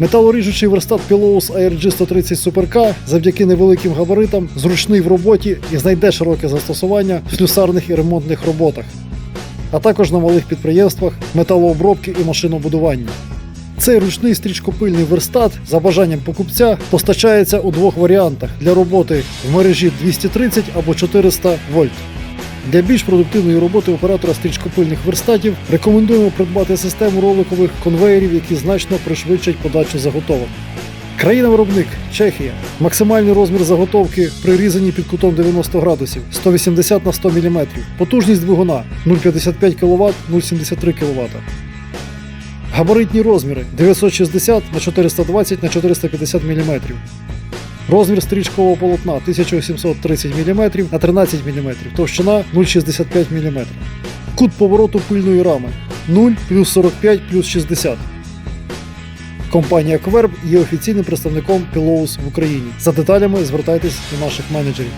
Металоріжучий верстат Pilows ARG 130 Super K завдяки невеликим габаритам зручний в роботі і знайде широке застосування в слюсарних і ремонтних роботах, а також на малих підприємствах металообробки і машинобудування. Цей ручний стрічкопильний верстат за бажанням покупця постачається у двох варіантах для роботи в мережі 230 або 400 вольт. Для більш продуктивної роботи оператора стрічкопильних верстатів рекомендуємо придбати систему роликових конвеєрів, які значно пришвидшать подачу заготовок. Країна-виробник Чехія. Максимальний розмір заготовки прирізані під кутом 90 градусів 180 на 100 мм. Потужність двигуна 0,55 кВт 0,73 кВт. Габаритні розміри 960 на 420 на 450 мм. Розмір стрічкового полотна 1730 мм на 13 мм, товщина 0,65 мм. Кут повороту пильної рами 0 плюс 45 плюс 60. Компанія Кверб є офіційним представником Pillows в Україні. За деталями звертайтесь до наших менеджерів.